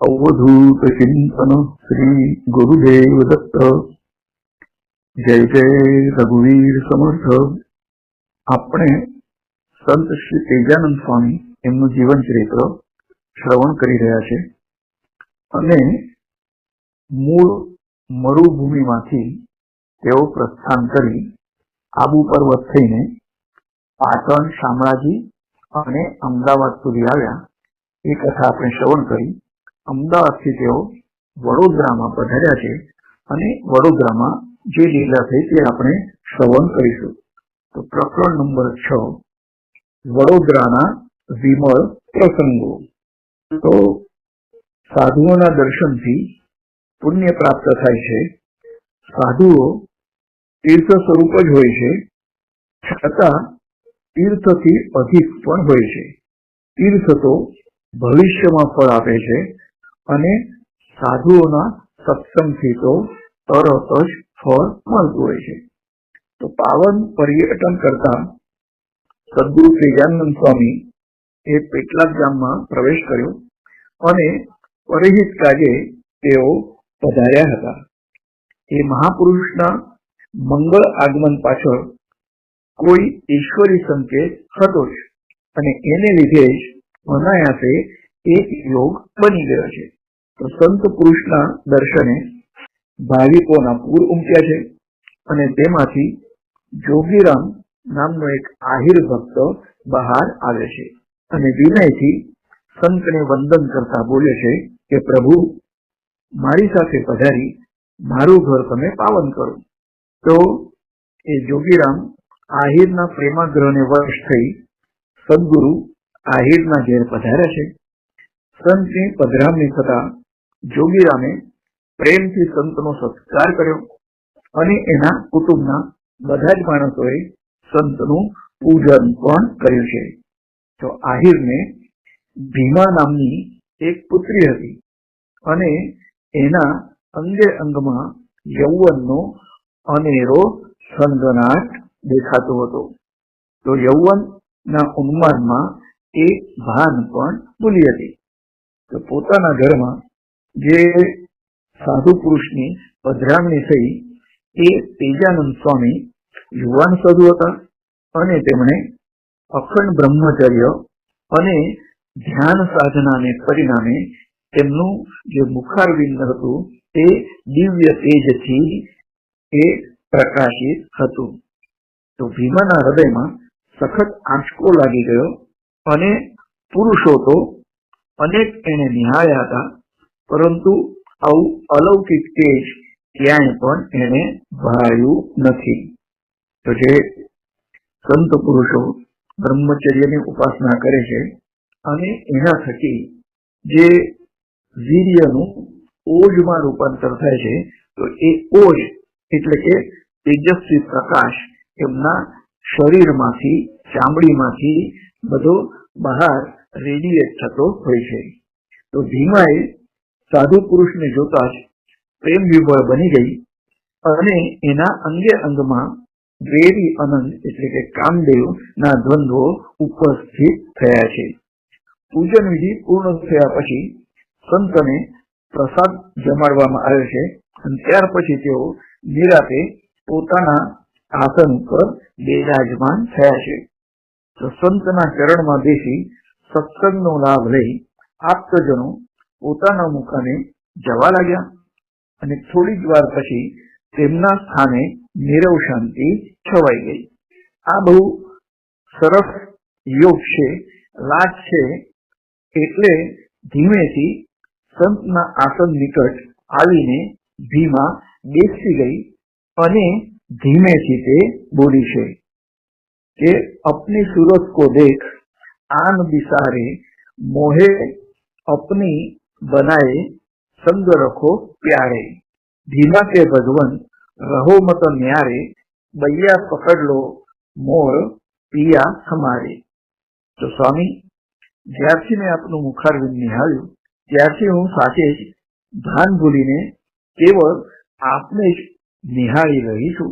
અવધૂત ચિંતન શ્રી ગુરુદેવ દત્ત જય જય રઘુવીર સમર્થ આપણે સંત શ્રી તેજાનંદ સ્વામી એમનું જીવન ચરિત્ર શ્રવણ કરી રહ્યા છે અને મૂળ મરુભૂમિમાંથી તેઓ પ્રસ્થાન કરી આબુ પર્વત થઈને પાટણ શામળાજી અને અમદાવાદ સુધી આવ્યા એ કથા આપણે શ્રવણ કરી અમદાવાદથી તેઓ વડોદરામાં પધાર્યા છે અને વડોદરામાં જે લીલા થઈ તે આપણે શ્રવણ કરીશું. તો પ્રકરણ નંબર છ, વડોદરાના વિમળ પ્રસંગો. તો સાધુઓના દર્શનથી પુણ્ય પ્રાપ્ત થાય છે. સાધુઓ તીર્થ સ્વરૂપ જ હોય છે, છતાં તીર્થથી અધિક પણ હોય છે. તીર્થ તો ભવિષ્યમાં ફળ આપે છે અને સાધુઓના સત્સંગથી તો તરત જ ફળ મળતું હોય છે. તો પાવન પર્યટન કરતા સદગુરુ ત્રિજાનંદ સ્વામી એ પેટલાદ ગામમાં પ્રવેશ કર્યો અને પરિહિત કાજે તેઓ પધાર્યા હતા. એ મહાપુરુષના મંગળ આગમન પાછળ કોઈ ઈશ્વરી સંકેત હતો જ અને એને લીધે જ અનાયાસે એક યોગ બની ગયો છે. તો સંત પુરુષના દર્શને ભાવિકોના પૂર ઉમટ્યા છે અને તેમાંથી જોગીરામ નામનો એક આહિર ભક્ત બહાર આવે છે અને વિનયથી સંતને વંદન કરતા બોલે છે કે, પ્રભુ, મારી સાથે પધારી, મારું ઘર તમે પાવન કરો. તો એ જોગીરામ આહિરના પ્રેમાગ્રહને વશ થઈ સદગુરુ આહિરના ઘેર પધાર્યા છે સંતની પધરામણી થતા જોગીરામે પ્રેમથી સંતનો સત્કાર કર્યો અને એના કુટુંબના બધા જ માણસોએ સંતનું પૂજન પણ કર્યું છે. તો આહિરને ભીમા નામની એક પુત્રી હતી અને એના અંગે અંગમાં યૌવનનો અનેરો સનગનાટ દેખાતો હતો. તો યૌવનના ઉન્માદમાં એ ભાન પણ ભૂલી હતી. તો પોતાના ઘરમાં જે સાધુ પુરુષની પધરામણી થઈ, એ તેજાનંદ સ્વામી યુવાન સાધુ હતા અને તેમણે અખંડ બ્રહ્મચર્ય અને ધ્યાન સાધનાને પરિણામે તેમનું જે મુખારવિંદ હતું, તે દિવ્ય તેજથી એ પ્રકાશિત હતું. તો ભીમાના હૃદયમાં સખત આંચકો લાગી ગયો અને પુરુષો તો અનેક એને નિહાળ્યા હતા, પરંતુ આવું અલૌકિક તેજ ક્યાંય પણ એને ભરાયું નથી. તો જે સંત પુરુષો બ્રહ્મચર્યની ઉપાસના કરે છે અને એના થકી જે વીર્યનું ઓજમાં રૂપાંતર થાય છે, તો એ ઓજ એટલે કે તેજસ્વી પ્રકાશ એમના શરીરમાંથી, ચામડીમાંથી બધો બહાર રેડિએટ થતો હોય છે. તો ભીમાએ સાધુ પુરુષને જોતા જ પ્રેમ વિભળ બની ગઈ અને એના અંગે અંગમાં વેરી અનંત એટલે કે કામદેવ ના દ્વંદ્વો ઉપસ્થિત થયા છે. પૂજન વિધિ પૂર્ણ થયા પછી સંતને પ્રસાદ જમાડવામાં આવ્યો છે અને ત્યાર પછી તેઓ નિરાતે પોતાના આસન ઉપર બિરાજમાન થયા છે. તો સંતના ચરણમાં બેસી સત્સંગ નો લાભ લઈ આપ્તજનો પોતાના મુકામે જવા લાગ્યા અને થોડીક વાર પછી તેમના સ્થાને નીરવ શાંતિ છવાઈ ગઈ. આ બહુ સરસ યોગ છે, લાજ છે, એટલે ધીમેથી સંતના આસન નિકટ આવીને ભીમા બેસી ગઈ અને ધીમેથી તે બોલી છે કે, અપની સુરત કો દેખ आन बिसारे मोहे अपनी बनाए संग रखो प्यारे धीमा के भगवन रहो मत न्यारे बैया पकड़ लो मोर પિયા હમારે તો સ્વામી જ્યારથી મેં આપનું મુખારવિંદ નિહાળ્યું ત્યારથી હું સાથે જ ભાન ભૂલીને કેવળ આપને જ નિહાળી રહી છું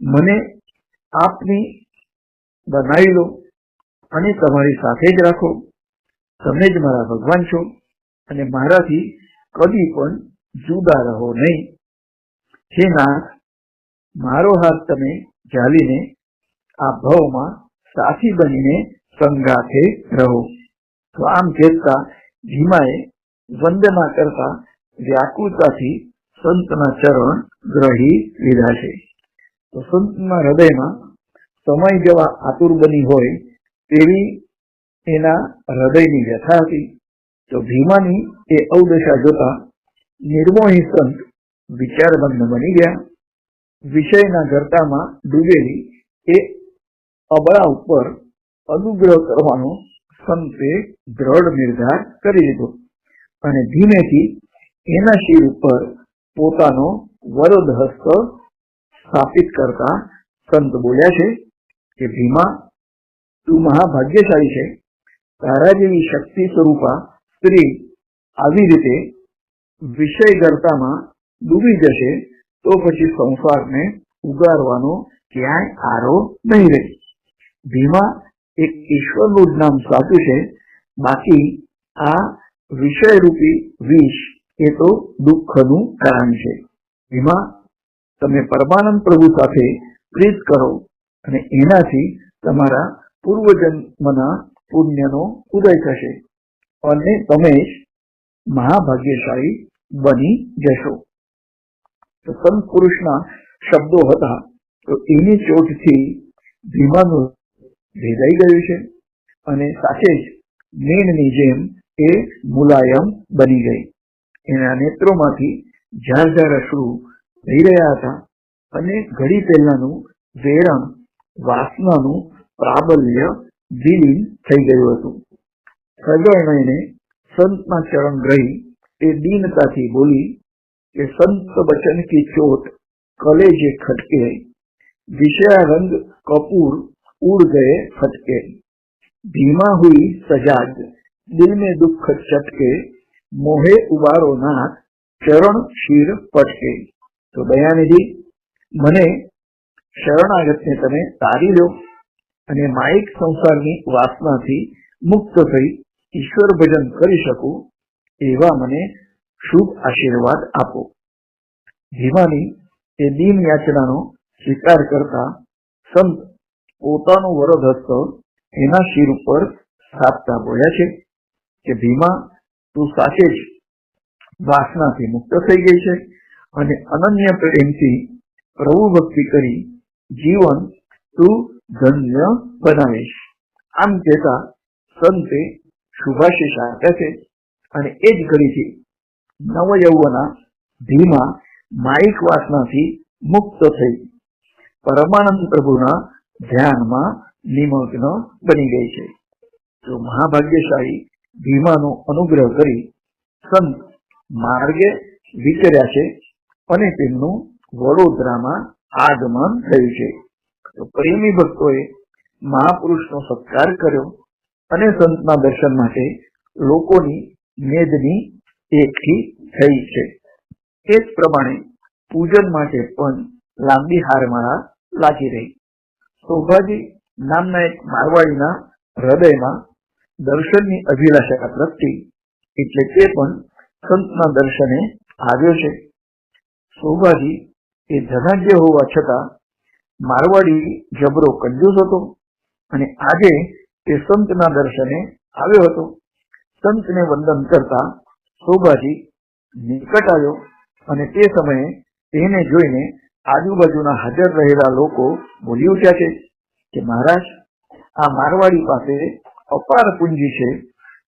મને આપની બનાવી લો અને તમારી સાથે જ રાખો. તમે જ મારા ભગવાન છો અને મારાથી કદી પણ જુદા રહો નહીં. હે નાથ, મારો હાથ તમે ઝાલીને આ ભવમાં સાથી બનીને સંગાથે રહો. તો આમ કહેતા ભીમાએ વંદના કરતા વ્યાકુળતાથી સંતના ચરણ ગ્રહી લીધા છે. તો સંતના હૃદયમાં સમય જવા આતુર બની હોય તેવી એના હૃદયની વ્યથા હતી. તો ભીમાની એ અવદશા જોતા નિર્મોહી સંત વિચારબંધ બની ગયા. વિષયના ગરતામાં ડૂબેલી એ અબળા ઉપર અનુગ્રહ કરવાનો સંતે દ્રઢ નિર્ધાર કરી લીધો અને ધીમેથી એના શિર ઉપર પોતાનો વરદ હસ્ત સ્થાપિત કરતા સંત બોલ્યા છે કે ભીમા તું મહાભાગ્યશાળી છે. તારા જેવી શક્તિ સ્વરૂપા સ્ત્રી આવી રીતે વિષય ગરતામાં ડૂબી જશે, તો પછી સંસારને ઉગારવાનો ક્યાંય આરો નહીં રહે. ભીમા એક ઈશ્વરનું જ નામ સાચું છે. બાકી આ વિષયરૂપી વિષ એ તો દુઃખનું કારણ છે. ભીમા, તમે પરમાનંદ પ્રભુ સાથે પ્રીત કરો અને એનાથી તમારા પૂર્વજન્મના પુણ્યનો ઉદય થશે. અને તમે મહાભાગ્યશાળી બની જશો. તો સંત પુરુષના શબ્દો હતા. તો એની ચોટથી ભીમાનું ભેદાઈ ગયું છે. અને સાથે જ મેણની જેમ એ મુલાયમ બની ગઈ. એના નેત્રોમાંથી ઝાર ઝાર અશ્રુ થઈ રહ્યા હતા. અને ઘડી પહેલાનું વેરણ વાસનાનું પ્રાબલ્ય વિલીન થઈ ગયું હતું. સગર્ણયને સંતના ચરણ ગ્રહી એ દીનતાથી બોલી કે સંત વચન કી ચોટ કલેજે ખટકે વિષયારંગ કપૂર ઉડ ગયે ફટકે ધીમા હુઈ સજાદ દિલ મેં દુઃખ ચટકે, મોહે ઉબારો નાથ ચરણ શીર પટકે. તો દયાનિધિ, મને શરણાગતને તમે તારી લો. અને માયિક સંસારની વાસનાથી મુક્ત થઈ ઈશ્વર ભજન કરી શકું, એવા મને શુભ આશીર્વાદ આપો. ભીમાની એ દીન યાચનાનો સ્વીકાર કરતા સંત પોતાનો વરદ હસ્ત એના શિર ઉપર સ્થાપતા બોલ્યા છે કે, ભીમા, તું સાચે જ વાસનાથી મુક્ત થઈ ગઈ છે અને અનન્ય પ્રેમથી પ્રભુ ભક્તિ કરી જીવન તું ધન્ય બનાવીશ. આમ કહેતા સંતે શુભાશીષ આપ્યા છે અને એ જ ઘડીથી નવયૌવના ધીમા માઇક વાસનાથી મુક્ત થઈ પરમાનંદ પ્રભુના ધ્યાનમાં નિમગ્ન બની ગઈ છે. તો મહાભાગ્યશાળી ભીમાનો અનુગ્રહ કરી સંત માર્ગે વિચર્યા છે અને તેમનું વડોદરામાં આગમન થયું છે. તો પ્રેમી ભક્તોએ મહાપુરુષનો સત્કાર કર્યો અને સંતના દર્શન માટે લોકોની મેદની એકઠી થઈ છે. એ જ પ્રમાણે પૂજન માટે પણ લાંબી હારમાળા લાગી રહી. શોભાજી નામના એક મારવાડીના હૃદયમાં દર્શનની અભિલાષા પ્રગટી એટલે તે પણ સંતના દર્શને આવ્યો છે. શોભાજી એ ધનાઢ્ય હોવા છતાં મારવાડી જબરો કંજૂસ હતો અને આજે તે સંતના દર્શને આવ્યો હતો. સંતને વંદન કરતા શોભાજી નિકટ આવ્યો અને તે સમયે તેને જોઈને આજુબાજુના હાજર રહેલા લોકો બોલી ઉઠ્યા છે કે મહારાજ, આ મારવાડી પાસે અપાર પૂંજી છે,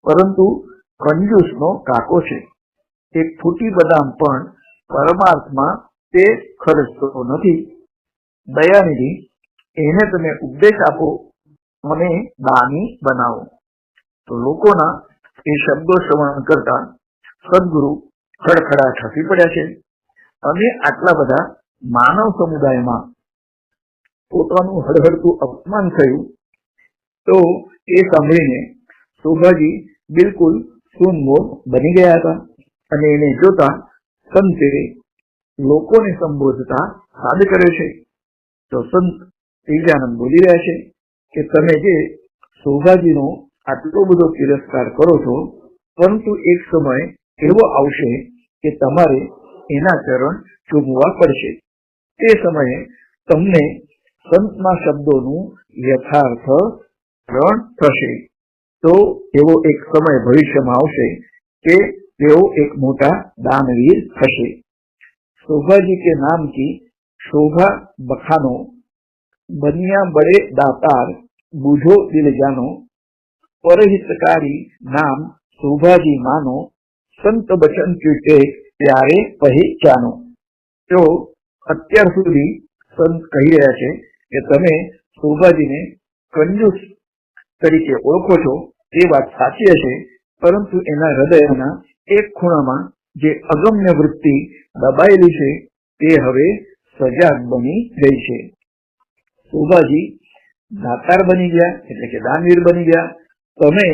પરંતુ કંજૂસનો કાકો છે. એક ફૂટી બદામ પણ પરમાર્થમાં તે ખર્ચતો નથી. દયાનિધિ, એને તમે ઉપદેશ આપો અને દાની બનાવો. તો લોકોના એ શબ્દો શ્રવણ કરતા સદગુરુ ખડખડા હસી પડ્યા છે અને આટલા બધા માનવ સમુદાયમાં પોતાનું હળહળતું અપમાન થયું, તો એ સાંભળીને શોભાજી બિલકુલ સુનમોર બની ગયા હતા અને એને જોતા સંતે લોકોને સંબોધતા સાદ કર્યો છે. તો સંત તેજાનંદ બોલી રહ્યા છે કે તમે જે શોભાજીનો આટલો બધો તિરસ્કાર કરો છો, પરંતુ એક સમય એવો આવશે કે તમારે એના ચરણ ચૂમવા પડશે. તે સમયે તમને સંતના શબ્દોનું યથાર્થ ગ્રહણ થશે. તો એવો એક સમય ભવિષ્યમાં આવશે કે તેઓ એક મોટા દાનવીર થશે. શોભાજી કે નામથી શોભા બખાનો બનિયા બળે દાતાર બુઝો દિલજાનો, પરહિતકારી નામ શોભાજી માનો, સંત બચન ચૂટે ત્યારે પહેચાનો તો અત્યાર સુધી સંત કહી રહ્યા છે કે તમે શોભાજીને કંજૂસ તરીકે ઓળખો છો, એ વાત સાચી હશે, પરંતુ એના હૃદયના એક ખૂણામાં જે અગમ્ય વૃત્તિ દબાયેલી છે, તે હવે સજાગ બની ગઈ છે. શોભાજી દાતાર બની ગયા, એટલે કે દાનવીર બની ગયા. તમે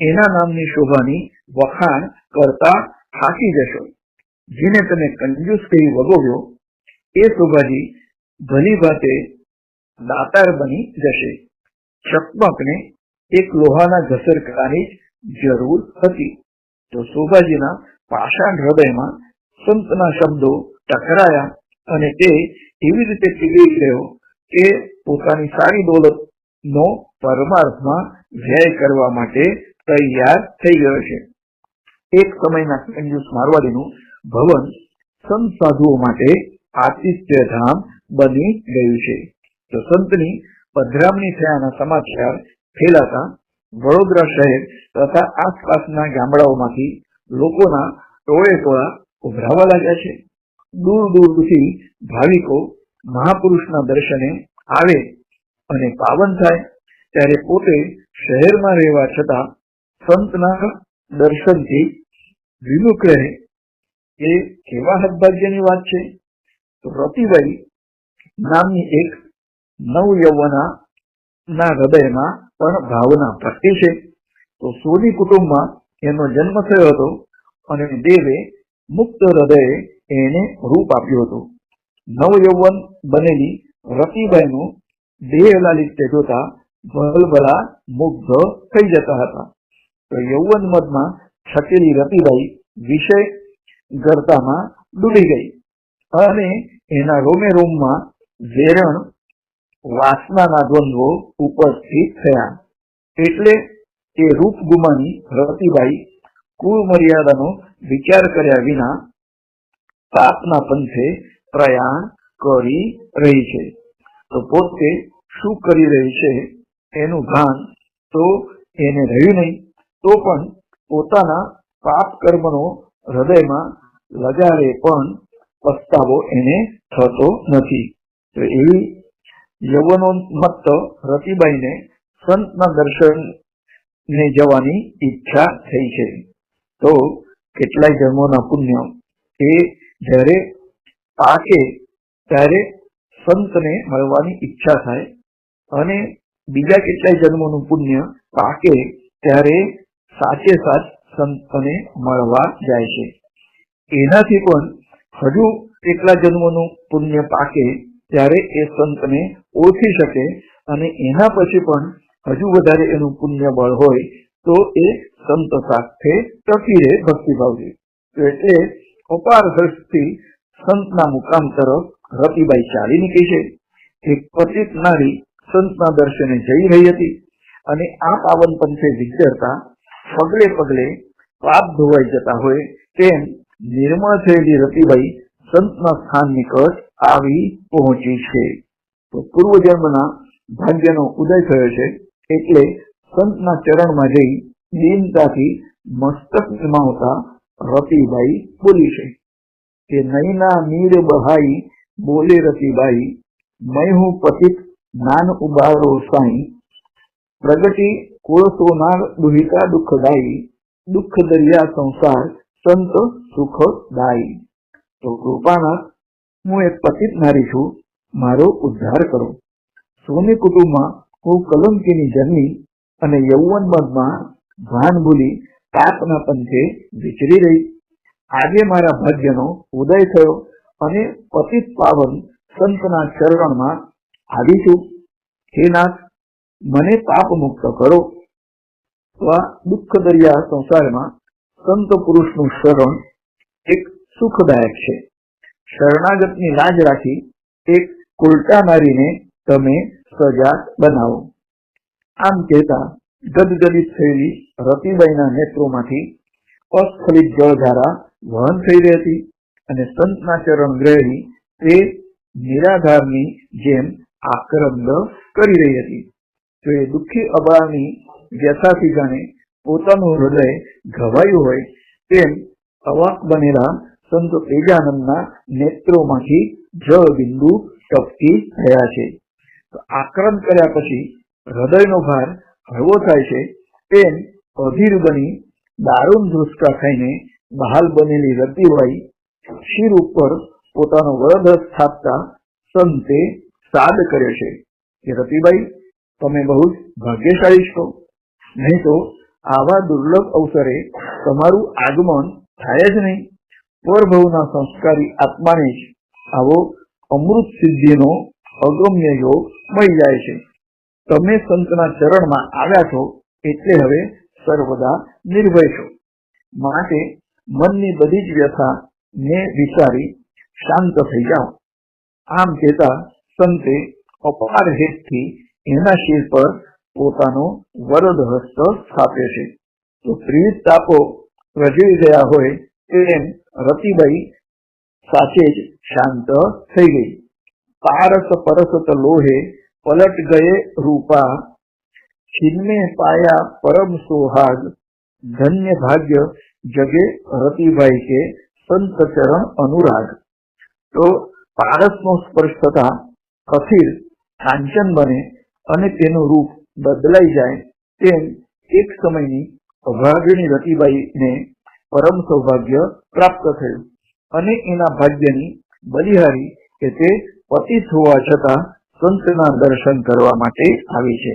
એના નામની શોભાની વખાણ કરતા થાકી જશો. જેને તમે કંજૂસ કહી વગોવ્યો, એ શોભાજી ભલી ભાતે દાતાર બની જશે. ચકમકને એક લોહાના ઘસરકાની જરૂર હતી. તો શોભાજીના પાષાણ હૃદયમાં સંતના શબ્દો ટકરાયા. અને તે એવી રીતે પીગળી ગયો કે પોતાની સારી દોલત નો પરમાર્થમાં વ્યય કરવા માટે તૈયાર થઈ ગયો છે. એક સમયના કંજૂસ મારવાડીનું ભવન સંત સાધુઓ માટે આતિથ્ય ધામ બની ગયું છે. તો સંતની પધરામણી થયાના સમાચાર ફેલાતા વડોદરા શહેર તથા આસપાસના ગામડાઓમાંથી લોકોના ટોળે ટોળા ઉભરાવા લાગ્યા છે. દૂર દૂરથી ભાવિકો મહાપુરુષના દર્શને આવે અને પાવન થાય, ત્યારે પોતે શહેરમાં રહેવા છતાં સંતના દર્શનથી વિમુખ રહે. એ કેવા હદભાગ્યની વાત છે? તો રતિબાઈ નામની એક નવ યૌવના ના હૃદયમાં પણ ભાવના પ્રગટી છે. તો સોની કુટુંબમાં એનો જન્મ થયો હતો અને દેવે મુક્ત હૃદયે એને રૂપ આપ્યું હતું. નવ યૌવન બનેલી રતિબાઈનું દેહ લાલિત્ય જોતા ભલભલા મુગ્ધ થઈ જતા હતા. તો યૌવન મદમાં છકેલી રતિબાઈ વિષય ગરતામાં ડૂબી ગઈ અને એના રોમે રોમમાં વેરણ વાસનાના દ્વંદ્વો ઉપસ્થિત થયા. એટલે એ રૂપ ગુમાની રતિબાઈ કુળ મર્યાદાનો વિચાર કર્યા વિના પાપના પંથે પ્રયાણ કરી રહી છે. તો પોતે શું કરી રહી છે એનું ભાન તો એને રહ્યું નહીં, તો પણ પોતાના પાપ કર્મનો હૃદયમાં લગાડે પણ પસ્તાવો એને થતો નથી. તો એવી યવનોન્મત્ત રતિબાઈને સંતના દર્શન ને જવાની ઈચ્છા થઈ છે. તો કેટલાય જન્મોના પુણ્ય એ જ્યારે પાકે, ત્યારે સંતને મળવાની ઈચ્છા થાય અને બીજા કેટલાય જન્મોનું પુણ્ય પાકે, ત્યારે સાચે સાચ સંતને મળવા જાય છે. એનાથી પણ હજુ કેટલા જન્મોનું પુણ્ય પાકે, ત્યારે એ સંતને ઓળખી શકે અને એના પછી પણ હજુ વધારે એનું પુણ્ય બળ હોય તો એ સંત સાથે ટકી રહે ભક્તિભાવથી એટલે અપાર હર્ષથી સંતના મુકામ તરફ રતિબાઈ ચાલી નીકળી છે. એક પતિત નારી સંતના દર્શને જઈ રહી હતી અને આ પાવન પંથે વિચરતા પગલે પગલે પાપ ધોવાઈ જતા હોય તેમ નિર્મળ થયેલી રતિબાઈ સંતના સ્થાન નિકટ આવી પહોંચી છે. તો પૂર્વ જન્મના ભાગ્યનો ઉદય થયો છે એટલે સંતના ચરણમાં જઈ દીનતાથી મસ્તક નિમાવતા રતિબાઈ બોલી છે. કે નૈના નીર બહાઈ બોલે રતિબાઈ, મય હું પતિત નાન ઉબારો સાઈ. પ્રગટી કુળ સોનાર દુહિતા દુઃખદાયી દુઃખ દરિયા સંસાર સંત સુખ દાયી તો કૃપાનાથ, હું એક પતિત નારી છું. મારો ઉદ્ધાર કરો. સોની કુટુંબમાં હું કલંકીની જન્મી અને યૌવન મનમાં ભાન ભૂલી પાપના પંથે વિચરી રહી. આજે મારા ભાગ્યનો ઉદય થયો અને પતિત પાવન સંતના ચરણમાં આવી છું. હે નાથ, મને પાપ મુક્ત કરો. આ દુઃખ દરિયા સંસારમાં સંત પુરુષનું શરણ એક સુખદાયક છે. શરણાગતની લાજ રાખી એક ઉલટા મારીને તમે સજા બનાવો. આમ કહેતા ગદગદિત થયેલી રતિબાઈના નેત્રોમાંથી અસ્ખલિત જળધારા વહન થઈ રહી હતી અને સંતના ચરણ ગ્રહણી તે નિરાધારની જેમ આક્રંદ કરી રહી હતી. તો એ દુઃખી અબળાની વ્યથાથી જાણે પોતાનું હૃદય ઘવાયું હોય, તેમ અવાક બનેલા સંત તેજાનંદના નેત્રોમાંથી જળ બિંદુ ટપકી રહ્યા છે. તો આક્રંદ કર્યા પછી હૃદયનો ભાર હળવો થાય છે તેમ અધીર બની દારૂણ ધ્રુસકા ખાઈને બહાલ બનેલી રતિબાઈ શિર ઉપર પોતાનો વરદ સ્થાપતા સંતે સાદ કર્યો છે. કે રતિબાઈ તમે બહુ જ ભાગ્યશાળી છો. નહીં તો આવા દુર્લભ અવસરે તમારું આગમન થાય જ નહીં. પરભવના સંસ્કારી આત્માને જ આવો અમૃત સિદ્ધિનો અગમ્ય યોગ મળી જાય છે. તમે સંતના ચરણમાં આવ્યા છો એટલે હવે સર્વદા નિર્ભય છો. માટે મનની બધી જ વ્યથા ને વિચારી શાંત થઈ જાઓ. આમ કહેતા સંતે અપાર હેતથી એના શિર પર પોતાનો વરદ હસ્ત સ્થાપ્યો છે. તો ત્રિવિધ તાપો પ્રજવી ગયા હોય તેમ રતિબાઈ સાચે જ શાંત થઈ ગઈ. પારસ પરસત લોહે પલટ ગયે રૂપા ખીલને પાયા પરમ સોહાગ, ધન્ય ભાગ્ય જગે રતિભાઈ કે સંત ચરણ અનુરાગ. તો પારસનો સ્પર્શ થતા કથિર કાંચન બને અને તેનું રૂપ બદલાઈ જાય તેમ એક સમયની અભાગણી રતિબાઈને પરમ સૌભાગ્ય પ્રાપ્ત થયું અને એના ભાગ્યની બલિહારી કે તે પતિત હોવા છતાં સંતના દર્શન કરવા માટે આવી છે.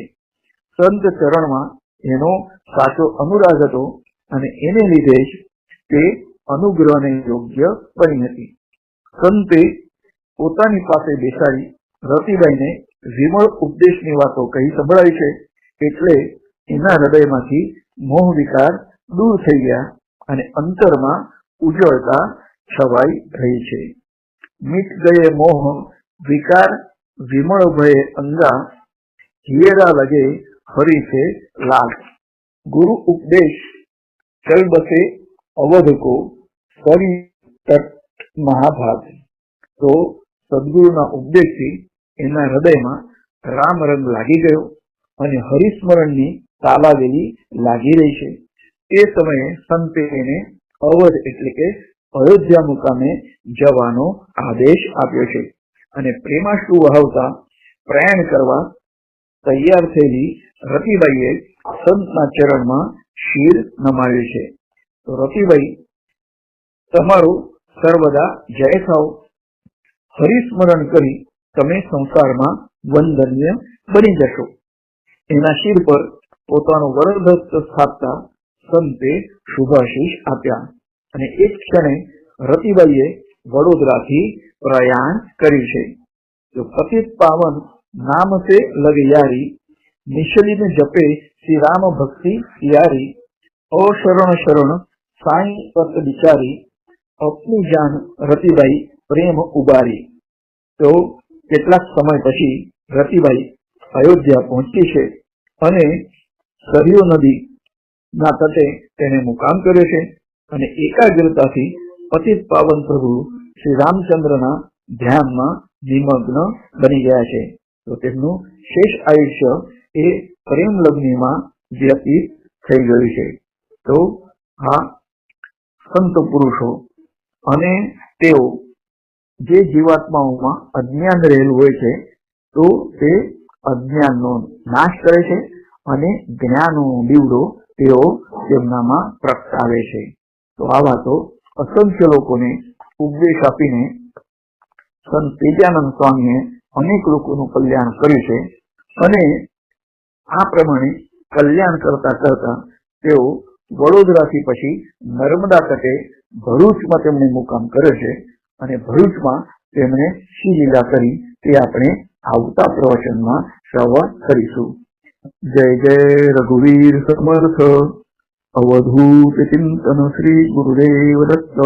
સંત ચરણમાં એનો સાચો અનુરાગ હતો અને એને લીધે જ તે અનુગ્રહને યોગ્ય બની હતી. સંતે પોતાની પાસે બેસાડી રતિબાઈને વિમળ ઉપદેશની વાતો કહી સંભળાવી છે એટલે એના હૃદયમાંથી મોહ વિકાર દૂર થઈ ગયા અને અંતરમાં ઉજળતા છવાઈ રહી છે. મીટ ગયે મોહ વિકાર વિમળ ભય અંગા હિયરા લગે હરી છે લાલ ગુરુ ઉપદેશ ચલ બસે અવધ કો તટ મહાભાગ તો સદગુરુના ઉપદેશથી એના હૃદયમાં રામ રંગ લાગી ગયો અને હરિસ્મરણની તાલાવેલી લાગી રહી છે એ સમયે સંતે એને અવધ એટલે કે અયોધ્યા મુકામે જવાનો આદેશ આપ્યો છે અને પ્રેમાશ્રુ વહાવતા? પ્રયાણ કરવા તૈયાર થયેલી રતિબાઈએ સંતના ચરણમાં શિર નમાવ્યું છે. તો રતિબાઈ, તમારું સર્વદા જય થાવ. હરિસ્મરણ કરી તમે સંસારમાં વંદનીય બની જશો. એના શિર પર પોતાનો વરદસ્ત સ્થાપતા સંતે શુભાશીષ આપ્યા. અને એક ક્ષણે રતિબાઈએ વડોદરાથી પ્રયાણ કર્યું છે. જો પતિત પાવન નામ સે લગયારી નિશલીને જપે શ્રી રામ ભક્તિ યારી, અશરણ શરણ સાઈ પત બિચારી, અપની જાન રતિબાઈ પ્રેમ ઉબારી. તો કેટલાક સમય પછી રતિબાઈ અયોધ્યા પહોંચી છે અને સરયુ નદી ના તટે તેને મુકામ કર્યો છે અને એકાગ્રતાથી પતિત પાવન પ્રભુ શ્રી રામચંદ્રના ધ્યાનમાં નિમગ્ન બની ગયા છે. તો તેમનું શેષ આયુષ્ય એ પ્રેમ લગ્નમાં વ્યતીત થઈ ગયું છે. તો આ સંત પુરુષો અને તેઓ જે જીવાત્માઓમાં અજ્ઞાન રહેલું હોય છે, તો તે અજ્ઞાનનો નાશ કરે છે અને જ્ઞાનનો દીવડો તેઓ તેમનામાં પ્રગટાવે છે. તો આ તો અસંખ્ય લોકોને ઉપદેશ આપીને સંત તેજાનંદ સ્વામીએ અનેક લોકોનું કલ્યાણ કર્યું છે અને આ પ્રમાણે કલ્યાણ કરતા કરતા તેઓ વડોદરાથી પછી નર્મદા તટે ભરૂચમાં તેમણે મુકામ કર્યો છે અને ભરૂચમાં તેમણે શી લીલા કરી તે આપણે આવતા પ્રવચનમાં શ્રવણ કરીશું. જય જય રઘુવીર સમર્થ. अवधूतचिन्तन श्रीगुरुदेव दत्त